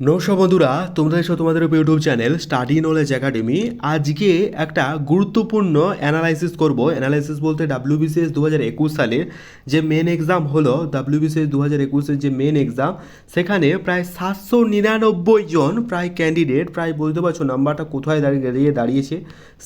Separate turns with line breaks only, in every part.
নমস্কার বন্ধুরা, তোমরা এসো তোমাদের YouTube channel study knowledge academy. আজকে একটা গুরুত্বপূর্ণ অ্যানালাইসিস করব। অ্যানালাইসিস বলতে ডাব্লিউবিসিএস দু হাজার একুশ সালের যে মেন এক্সাম হলো ডাব্লিউবিসিএস দু হাজার একুশের যে মেন এক্সাম সেখানে প্রায় সাতশো নিরানব্বই জন প্রায় ক্যান্ডিডেট প্রায় বলতে পারছ নাম্বারটা কোথায় দাঁড়িয়ে দাঁড়িয়ে দাঁড়িয়েছে,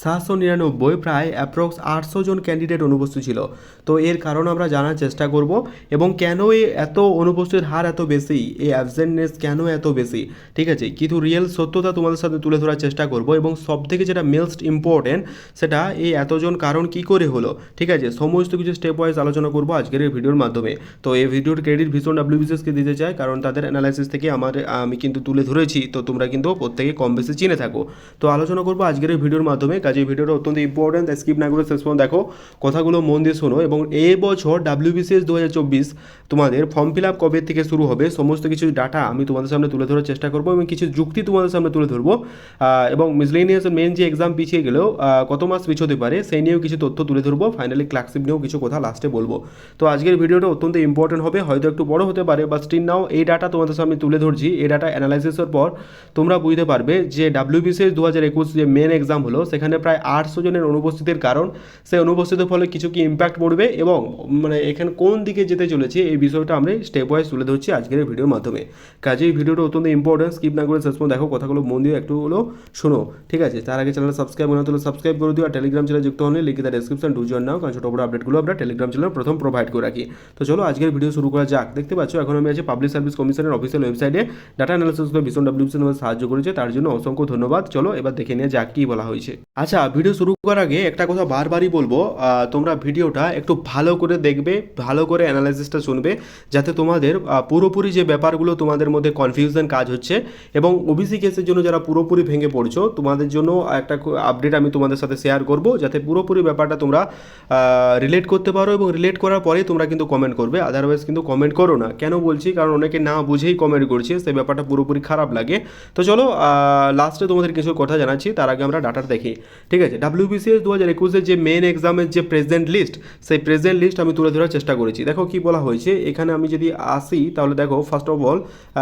সাতশো নিরানব্বই প্রায় অ্যাপ্রক্স আটশো জন ক্যান্ডিডেট অনুপস্থিত ছিল। তো এর কারণ আমরা জানার চেষ্টা করব এবং কেন এত অনুপস্থিত হার এত বেশি, এই অ্যাবসেন্টনেস কেন এত বেশি? ঠিক আছে? কিন্তু রিয়েল সত্যতা তোমাদের সাথে তুলে ধরার চেষ্টা করব এবং সব থেকে যেটা মোস্ট ইম্পর্টেন্ট সেটা এই এতজন কারণ কি করে হলো, ঠিক আছে? সমস্ত কিছু স্টেপ ওয়াইজ আলোচনা করব আজকের এই ভিডিওর মাধ্যমে। তো এই ভিডিওর ক্রেডিট ভীষণ ডাব্লিউবিসিএসকে দিতে চাই কারণ তাদের অ্যানালাইসিস থেকে আমার, আমি কিন্তু তুলে ধরেছি, তো তোমরা কিন্তু প্রত্যেকে কম বেশি চিনে থাকো। তো আলোচনা করব আজকের এই ভিডিওর মাধ্যমে, কাজে ভিডিওটা অত্যন্ত ইম্পর্টেন্ট স্কিপ না করে শেষ পর্যন্ত দেখো, কথাগুলো মন দিয়ে শোনো এবং এই বছর ডাব্লিউবিসিএস দু হাজার চব্বিশ তোমাদের ফর্ম ফিল আপ কবে থেকে শুরু হবে, সমস্ত কিছু ডাটা আমি তোমাদের সামনে তুলে ধরার চেষ্টা করব এবং কিছু যুক্তি তোমাদের সামনে তুলে ধরবো। এবং মিসলেনিয়াসের মেন যে এক্সাম পিছিয়ে গেলেও কত মাস পিছোতে পারে সেই নিয়েও কিছু তথ্য তুলে ধরবো। ফাইনালি ক্লাসিপ নিয়েও কিছু কথা লাস্টে বলব। তো আজকের ভিডিওটা অত্যন্ত ইম্পর্টেন্ট হবে, হয়তো একটু বড় হতে পারে বা স্টিল নাও এই ডাটা তোমাদের সামনে তুলে ধরছি। এই ডাটা অ্যানালাইসিসের পর তোমরা বুঝতে পারবে যে ডাব্লিউবিসিএস দু হাজার একুশ যে মেন এক্সাম হলো, সেখানে প্রায় আটশো জনের অনুপস্থিতির কারণ। সেই অনুপস্থিতির ফলে কিছু কি ইম্প্যাক্ট পড়বে এবং মানে এখানে কোন দিকে যেতে চলেছে এই বিষয়টা আমরা স্টেপ ওয়াইজ তুলে ধরছি আজকের ভিডিওর মাধ্যমে। কাজেই ভিডিওটা অত্যন্ত ইম্পর্টেন্ট স্কিপ না করে শেষ পর্যন্ত দেখো, কথাগুলো মন দিয়ে একটু হলো শোনো, ঠিক আছে? তার আগে চ্যানেল সাবস্ক্রাইব না হলে সাবস্ক্রাইব করে দিও, আর টেলিগ্রাম চ্যানেল যুক্ত হলে লিখে দেয় ডেসক্রিপশন টু জন নাও, কারণ ছোটো বড় আপডেটগুলো আমরা টেলিগ্রাম চ্যানেল প্রথম প্রোভাইড করে রাখি। তো চলো, আজকের ভিডিও শুরু করা যাক। দেখতে পাচ্ছ, এখন আমি আছি পাবলিক সার্ভিস কমিশনের অফিসিয়াল ওয়েবসাইটে ডাটা অ্যানালিসিসগুলো ভীষণ ডাব্লিউসি আমাদের সাহায্য করেছে, তার জন্য অসংখ্য ধন্যবাদ। চলো, এবার দেখে নিয়ে যাক কী বলা হয়েছে। আচ্ছা ভিডিও শুরু করার আগে একটা কথা বারবারই বলব তোমরা ভিডিওটা একটু ভালো করে দেখবে, ভালো করে অ্যানালাইসিসটা শুনবে, যাতে তোমাদের পুরোপুরি যে ব্যাপারগুলো তোমাদের মধ্যে কনফিউশন কাজ হচ্ছে। এবং ওবিসি কেসের জন্য যারা পুরোপুরি ভেঙে পড়ছো, তোমাদের জন্য একটা আপডেট আমি তোমাদের সাথে শেয়ার করব, যাতে পুরোপুরি ব্যাপারটা তোমরা রিলেট করতে পারো এবং রিলেট করার পরেই তোমরা কিন্তু কমেন্ট করবে। আদারওয়াইজ কিন্তু কমেন্ট করো না। কেন বলছি? কারণ অনেকে না বুঝেই কমেন্ট করছে, সেই ব্যাপারটা পুরোপুরি খারাপ লাগে। তো চলো লাস্টে তোমাদের কিছু কথা জানাচ্ছি, তার আগে আমরা ডাটার দেখি। ঠিক আছে? ডাব্লিউবিসিএস দু হাজার একুশের যে মেন এক্সামের যে প্রেজেন্ট লিস্ট সেই প্রেজেন্ট লিস্ট আমি তুলে ধরার চেষ্টা করেছি। দেখো কি বলা হয়েছে, এখানে আমি যদি আসি, তাহলে দেখো ফার্স্ট অফ অল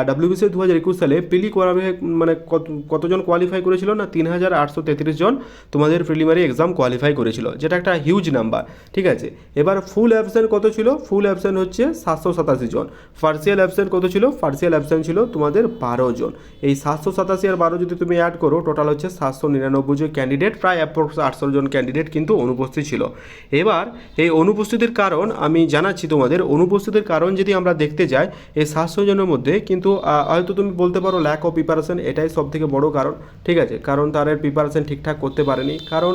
ডাব্লিউবিসিএস দু হাজার একুশ সালে প্রিলি করাবে মানে কত, কতজন কোয়ালিফাই করেছিল না? তিন হাজার আটশো তেত্রিশ জন তোমাদের প্রিলিমারি এক্সাম কোয়ালিফাই করেছিল, যেটা একটা হিউজ নাম্বার ঠিক আছে? এবার ফুল অ্যাবসেন্ট কত ছিল? ফুল অ্যাবসেন্ট হচ্ছে সাতশো সাতাশি জন। পার্সিয়াল অ্যাবসেন্ট কত ছিল? পার্সিয়াল অ্যাবসেন্ট ছিল তোমাদের বারো জন। এই সাতশো সাতাশি আর বারো যদি তুমি অ্যাড করো টোটাল হচ্ছে সাতশো নিরানব্বই জন ক্যান্ডিডেট প্রায় অ্যাপ্রক্স আটশো জন ক্যান্ডিডেট কিন্তু অনুপস্থিত ছিল। এবার এই অনুপস্থিতির কারণ আমি জানাচ্ছি তোমাদের। অনুপস্থিতির কারণ যদি আমরা দেখতে যাই, এই সাতশো জনের মধ্যে কিন্তু হয়তো তুমি বলতে পারো ল্যাক অফ প্রিপারেশন এটাই সব থেকে বড় কারণ। ঠিক আছে? কারণ তার প্রিপারেশন ঠিকঠাক করতে পারেনি। কারণ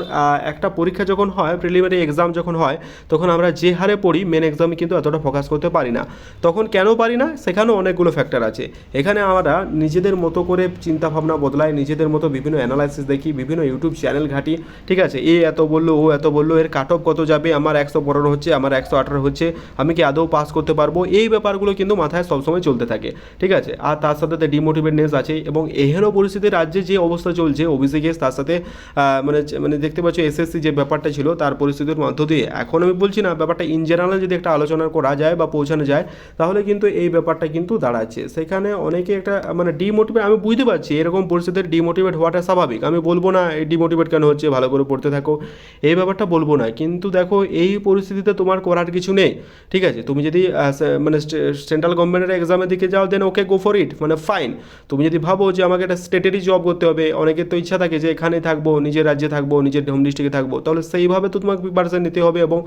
একটা পরীক্ষা যখন হয় প্রিলিমিনারি এক্সাম যখন হয়, তখন আমরা যে হারে পড়ি মেন এক্সামে কিন্তু এতটা ফোকাস করতে পারি না। তখন কেন পারি না? সেখানেও অনেকগুলো ফ্যাক্টর আছে। এখানে আমরা নিজেদের মতো করে চিন্তা ভাবনা বদলাই, নিজেদের মতো বিভিন্ন অ্যানালাইসিস দেখি, বিভিন্ন ইউটিউব চ্যানেল ঘাঁটি। ঠিক আছে? এ এত বলল, ও এত বলল, এর কাট অফ কত যাবে? আমার একশো পনেরো হচ্ছে, আমার একশো আঠারো হচ্ছে, আমি কি আদৌ পাস করতে পারব? এই ব্যাপারগুলো কিন্তু মাথায় সবসময় চলতে থাকে। ঠিক আছে? আর তার সাথে ডিমোটিভেটনেস আছে এবং এহেন পরিস্থিতি রাজ্যে যে অবস্থা চলছে ওবিসি কেস তার সাথে মানে মানে দেখতে পাচ্ছ এসএসসি যে ব্যাপারটা ছিল তার পরিস্থিতির মধ্য দিয়ে। এখন আমি বলছি না, ব্যাপারটা ইন জেনারেল যদি একটা আলোচনা করা যায় বা পৌঁছানো যায়, তাহলে কিন্তু এই ব্যাপারটা কিন্তু দাঁড়াচ্ছে। সেখানে অনেকে একটা মানে ডিমোটিভেট আমি বুঝতে পারছি এরকম পরিস্থিতির ডিমোটিভেট হওয়াটা স্বাভাবিক। আমি বলব না এই ডিমোটিভেট কেন হচ্ছে, ভালো করে পড়তে থাকো, এই ব্যাপারটা বলব না। কিন্তু দেখো, এই পরিস্থিতিতে তোমার করার কিছু নেই, ঠিক আছে? তুমি যদি মানে সেন্ট্রাল গভর্নমেন্টের এক্সামের দিকে যাও দেন ওকে গো ফর ইট মানে ফাইন তুমি যদি ভাবো যে আমাকে একটা স্টেটেরই জব করতে হবে, অনেকের তো ইচ্ছা থাকে যে এখানে থাকব, নিজের রাজ্যে থাকব, নিজের হোম ডিস্ট্রিক্টে থাকব, তাহলে সেইভাবে তো তোমাকে প্রিপারেশন নিতে হবে এবং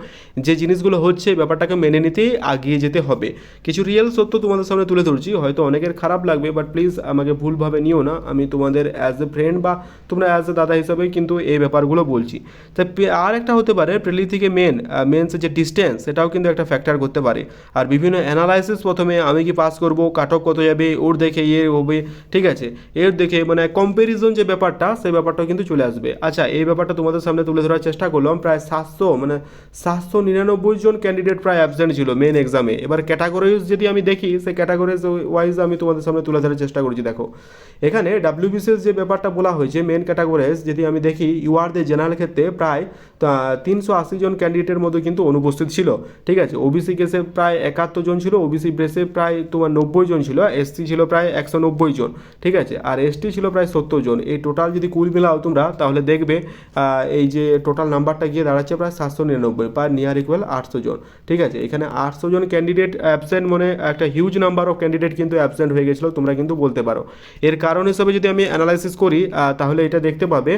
যে জিনিসগুলো হচ্ছে ব্যাপারটাকে মেনে নিতেই আগিয়ে যেতে হবে। কিছু রিয়েল সত্য তোমাদের সামনে তুলে ধরছি, হয়তো অনেকের খারাপ লাগবে বাট প্লিজ আমাকে ভুলভাবে নিও না। আমি তোমাদের অ্যাজ এ ফ্রেন্ড বা তোমরা অ্যাজ এ দাদা হিসাবে কিন্তু এই ব্যাপারগুলো বলছি। তা আর একটা হতে পারে প্রিলি থেকে মেন মেন্সের যে ডিস্টেন্স সেটাও কিন্তু একটা ফ্যাক্টর করতে পারে। আর বিভিন্ন অ্যানালাইসিস প্রথমে আমি কি পাস করব কাট অফ কত যাবে, ওর দেখে ইয়ে হবে ঠিক আছে। এর দেখে মানে কম্প্যারিজন যে ব্যাপারটা সেই ব্যাপারটাও কিন্তু চলে আসবে। আচ্ছা এই ব্যাপারটা তোমাদের সামনে তুলে ধরার চেষ্টা করলাম। প্রায় সাতশো মানে সাতশো নিরানব্বই জন ক্যান্ডিডেট প্রায় অ্যাবসেন্ট ছিল মেন এক্সামে এবার ক্যাটাগরিজ যদি আমি দেখি, সেই ক্যাটাগরিজ ওয়াইজ আমি তোমাদের সামনে তুলে ধরার চেষ্টা করছি। দেখো, এখানে ডাব্লিউবিসিএস যে ব্যাপারটা বলা হয়েছে মেন ক্যাটাগরিজ যদি আমি দেখি ইউআর দে জেনারেল ক্ষেত্রে প্রায় তিনশো আশি জন ক্যান্ডিডেটের মধ্যে কিন্তু অনুপস্থিত ছিল। ঠিক আছে ওবিসি কেসে প্রায় একাত্তর জন ছিল ওবিসি ব্রেসে প্রায় তোমার নব্বই জন ছিল এসসি ছিল প্রায় একশো একশো নব্বই জন, ঠিক আছে? আর এসটি ছিল প্রায় সত্তর জন। এই টোটাল যদি কুল মিলাও তোমরা, তাহলে দেখবে এই যে টোটাল নাম্বারটা গিয়ে দাঁড়াচ্ছে প্রায় সাতশো নিরানব্বই, বা নিয়ার ইকুয়াল আটশো জন, ঠিক আছে? এখানে আটশো জন ক্যান্ডিডেট অ্যাবসেন্ট মানে একটা হিউজ নাম্বার অফ ক্যান্ডিডেট কিন্তু অ্যাবসেন্ট হয়ে গেছিল, তোমরা কিন্তু বলতে পারো। এর কারণ হিসেবে যদি আমি অ্যানালাইসিস করি তাহলে এটা দেখতে পাবে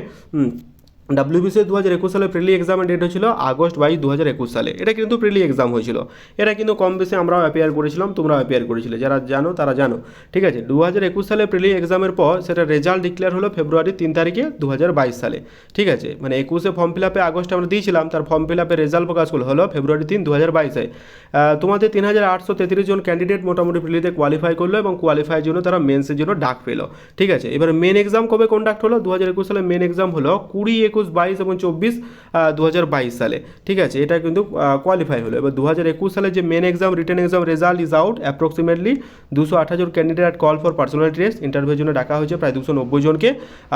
ডাব্লিউবিসি দু হাজার একুশ সালে প্রিলি এক্সামের ডেট হয়েছিল আগস্ট বাইশ দু হাজার একুশ সালে। এটা কিন্তু প্রিলি এক্সাম হয়েছিল। এটা কিন্তু কম বেশি আমরাও অ্যাপিয়ার করেছিলাম, তোমরাও অ্যাপিয়ার করেছিলে। যারা জানো, তারা জানো। ঠিক আছে দু হাজার একুশ সালে প্রিলি এক্সামের পর সেটা রেজাল্ট ডিক্লেয়ার হলো ফেব্রুয়ারি তিন তারিখে দু হাজার বাইশ সালে। ঠিক আছে মানে একুশে ফর্ম ফিল আপে আগস্ট আমরা দিয়েছিলাম, তার ফর্ম ফিল আপে রেজাল্ট প্রকাশ করল, হলো ফেব্রুয়ারি তিন দু হাজার বাইশে তোমাদের তিন হাজার আটশো তেত্রিশ জন ক্যান্ডিডেট মোটামুটি প্রিলিতে কোয়ালিফাই করল এবং কোয়ালিফাইয়ের জন্য তারা মেন্সের জন্য ডাক পেল। ঠিক আছে, এবার মেন এক্সাম কবে কন্ডাক্ট হলো? দু হাজার একুশ সালে মেন এক্সাম হলো কুড়ি একুশ, বাইশ এবং চব্বিশ দু সালে। ঠিক আছে? এটা কিন্তু কোয়ালিফাই হলো। এবার দু হাজার একুশ সালে যে main exam written exam result is out approximately দুশো আঠাশ candidate call for personal test ইন্টারভিউর জন্য ডাকা হয়েছে প্রায় দুশো নব্বই জনকে।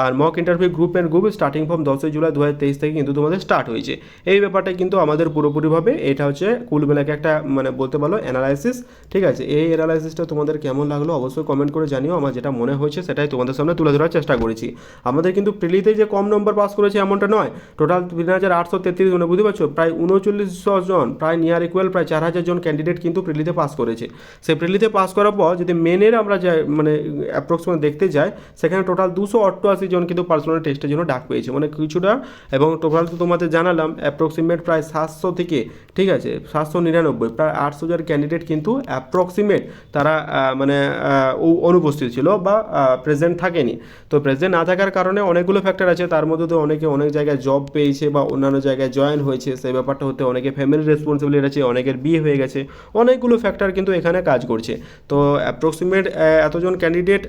আর mock interview group and group starting from দশই জুলাই দু হাজার তেইশ থেকে কিন্তু তোমাদের স্টার্ট হয়েছে। এই ব্যাপারটা কিন্তু আমাদের পুরোপুরিভাবে এটা হচ্ছে কুলবেলাকে একটা মানে বলতে পারো অ্যানালাইসিস ঠিক আছে? এই অ্যানালাইসিসটা তোমাদের কেমন লাগল অবশ্যই কমেন্ট করে জানিও। আমার যেটা মনে হয়েছে সেটাই তোমাদের সামনে তুলে ধরার চেষ্টা করেছি। আমাদের কিন্তু প্রিলিতে যে কম নম্বর পাস করেছে এমনটা নয়। টোটাল তিন হাজার আটশো তেত্রিশ জন বুঝতে পারছ প্রায় উনচল্লিশশো জন, প্রায় নিয়ার ইকুয়াল প্রায় চার হাজার জন ক্যান্ডিডেট কিন্তু প্রিলিতে পাস করেছে। সেই প্রিলিতে পাস করার পর যদি মেনের আমরা যাই মানে অ্যাপ্রক্সিমেট দেখতে যাই, সেখানে টোটাল দুশো অষ্টআশি জন কিন্তু পার্সোনাল টেস্টের জন্য ডাক পেয়েছে। মানে কিছুটা, এবং টোটাল তো তোমাদের জানালাম অ্যাপ্রক্সিমেট প্রায় সাতশো থেকে, ঠিক আছে, সাতশো নিরানব্বই, প্রায় আটশো জন ক্যান্ডিডেট কিন্তু অ্যাপ্রক্সিমেট তারা মানে অনুপস্থিত ছিল বা প্রেজেন্ট থাকেনি। তো প্রেজেন্ট না থাকার কারণে অনেকগুলো ফ্যাক্টর আছে, তার মধ্যে তো অনেকে অনেক জায়গায় জব পেয়েছে বা অন্যান্য জায়গায় জয়েন হয়েছে, সেই ব্যাপারটা হতে অনেকে ফ্যামিলি রেসপন্সিবিলিটি আছে অনেকের বিয়ে হয়ে গেছে, অনেকগুলো ফ্যাক্টর কিন্তু এখানে কাজ করছে। তো অ্যাপ্রক্সিমেট এতজন ক্যান্ডিডেট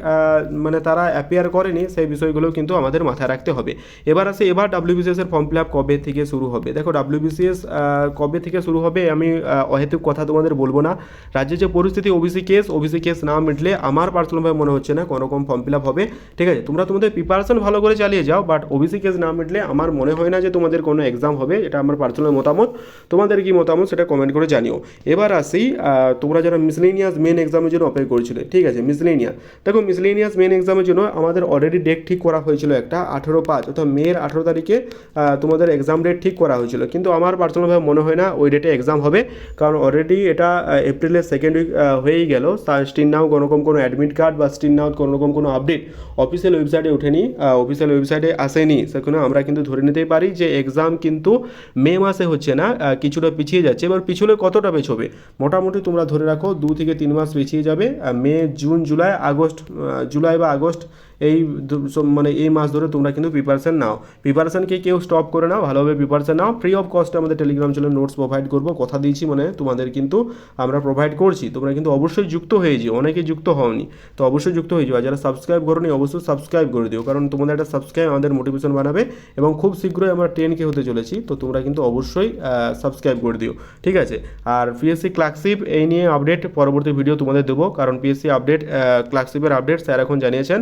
মানে তারা অ্যাপিয়ার করেনি, সেই বিষয়গুলো কিন্তু আমাদের মাথায় রাখতে হবে। এবার আসে, এবার ডাব্লিউবিসিএস এর ফর্ম ফিল আপ কবে থেকে শুরু হবে? দেখো ডাব্লিউবিসিএস কবে থেকে শুরু হবে আমি অহেতুক কথা তোমাদের বলব না। রাজ্যের যে পরিস্থিতি ওবিসি কেস ওবিসি কেস না মিটলে আমার পার্সোনালভাবে মনে হচ্ছে না কোনো রকম ফর্ম ফিল আপ হবে। ঠিক আছে, তোমরা তোমাদের প্রিপারেশন ভালো করে চালিয়ে যাও বাট ওবিসি কেস না মিটলে আমার মনে হয় না যে তোমাদের কোনো এক্সাম হবে, এটা আমার পার্সোনাল মতামত। তোমাদের কি মতামত সেটা কমেন্ট করে জানিও। এবার আসি তোমরা যারা মিসলেনিয়াস মেন এক্সামের জন্য অপেক্ষা করেছিলে, ঠিক আছে মিসলেনিয়াস দেখো মিসলেনিয়াস মেন এক্সামের জন্য আমাদের অলরেডি ডেট ঠিক করা হয়েছিল একটা, আঠেরো পাঁচ, অর্থাৎ মের আঠেরো তারিখে তোমাদের এক্সাম ডেট ঠিক করা হয়েছিল। কিন্তু আমার পার্সোনালভাবে মনে হয় না ওই ডেটে এক্সাম হবে, কারণ অলরেডি এটা এপ্রিলের সেকেন্ড উইক হয়েই গেল। স্টিন নাও কোনোরকম কোনো অ্যাডমিট কার্ড বা স্টিন নাও কোনো রকম কোনো আপডেট অফিসিয়াল ওয়েবসাইটে ওঠেনি অফিসিয়াল ওয়েবসাইটে আসেনি। সেখানে আমরা কিন্তু ধরে নিতেই পারি যে এক্সাম কিন্তু মে মাসে হচ্ছে না কিছুটা পিছিয়ে যাচ্ছে। এবার পিছলে কতটা পেছবে? মোটামুটি তোমরা ধরে রাখো, দু থেকে তিন মাস পিছিয়ে যাবে। May, June, July, August July বা আগস্ট এই মানে এই মাস ধরে তোমরা কিন্তু প্রিপারেশন নাও। প্রিপারেশনকে কেউ স্টপ করে নাও, ভালোভাবে প্রিপারেশন নাও। ফ্রি অফ কস্টে আমাদের টেলিগ্রাম চ্যানেল নোটস প্রোভাইড করব। কথা দিয়েছি মানে তোমাদের কিন্তু আমরা প্রোভাইড করছি। তোমরা কিন্তু অবশ্যই যুক্ত হয়ে যেও, অনেকে যুক্ত হওনি। তো অবশ্যই যুক্ত হয়ে আর যারা সাবস্ক্রাইব করোনি অবশ্যই সাবস্ক্রাইব করে দিও। কারণ তোমাদের একটা সাবস্ক্রাইব আমাদের মোটিভেশন বানাবে এবং খুব শীঘ্রই আমরা টেন কে হতে চলেছি। তো তোমরা কিন্তু অবশ্যই সাবস্ক্রাইব করে দিও। ঠিক আছে? আর পিএসসি ক্লার্কশিপ এই নিয়ে আপডেট পরবর্তী ভিডিও তোমাদের দেবো। কারণ পিএসসি আপডেট ক্লার্কশিপের আপডেট স্যার এখন জানিয়েছেন।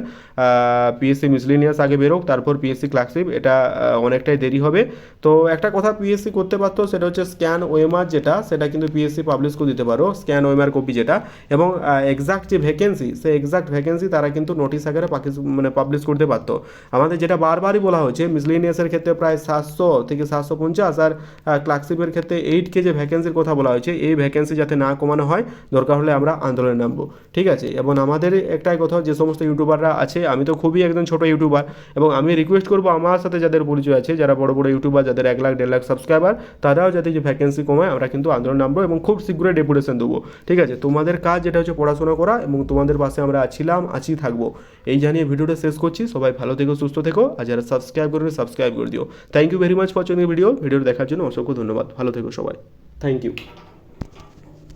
পিএসসি মিসলিনিয়াস আগে বেরোক, তারপর পিএসসি ক্লার্কশিপ এটা অনেকটাই দেরি হবে। তো একটা কথা পিএসসি করতে পারতো, সেটা হচ্ছে স্ক্যান ওএমআর যেটা, সেটা কিন্তু পিএসসি পাবলিশ করে দিতে পারো স্ক্যান ওএমআর কপি যেটা। এবং এক্সাক্ট যে ভ্যাকেন্সি সেই এক্সাক্ট ভ্যাকেন্সি তারা কিন্তু নোটিশ আকারে মানে পাবলিশ করতে পারতো। আমাদের যেটা বারবারই বলা হচ্ছে মিসলিনিয়াসের ক্ষেত্রে প্রায় সাতশো থেকে সাতশো পঞ্চাশ, আর ক্লার্কশিপের ক্ষেত্রে এইট কে যে ভ্যাকেন্সির কথা বলা হয়েছে, এই ভ্যাকেন্সি যাতে না কমানো হয়, দরকার হলে আমরা আন্দোলনে নামবো। ঠিক আছে? এবং আমাদের একটাই কথা, যে সমস্ত ইউটিউবাররা আছে আমি তো খুবই একজন ছোট ইউটিউবার এবং আমি রিকোয়েস্ট করব আমার সাথে যাদের পরিচয় আছে, যারা বড় বড় ইউটিউবার, যাদের এক লাখ, দেড় লাখ সাবস্ক্রাইবার তারাও যাতে যে ভ্যাকেন্সি কমায়, আমরা কিন্তু আন্দোলন নামবো এবং খুব শীঘ্রই ডেপুটেশন দেবো। ঠিক আছে? তোমাদের কাজ যেটা হচ্ছে পড়াশোনা করা এবং তোমাদের পাশে আমরা ছিলাম আছি, থাকব। এই জানিয়ে ভিডিওটা শেষ করছি। সবাই ভালো থেকো, সুস্থ থেকো আর যারা সাবস্ক্রাইব করবে সাবস্ক্রাইব করে দিও। Thank you very much for video video দেখার জন্য অসংখ্য ধন্যবাদ। ভালো থেকো সবাই। Thank you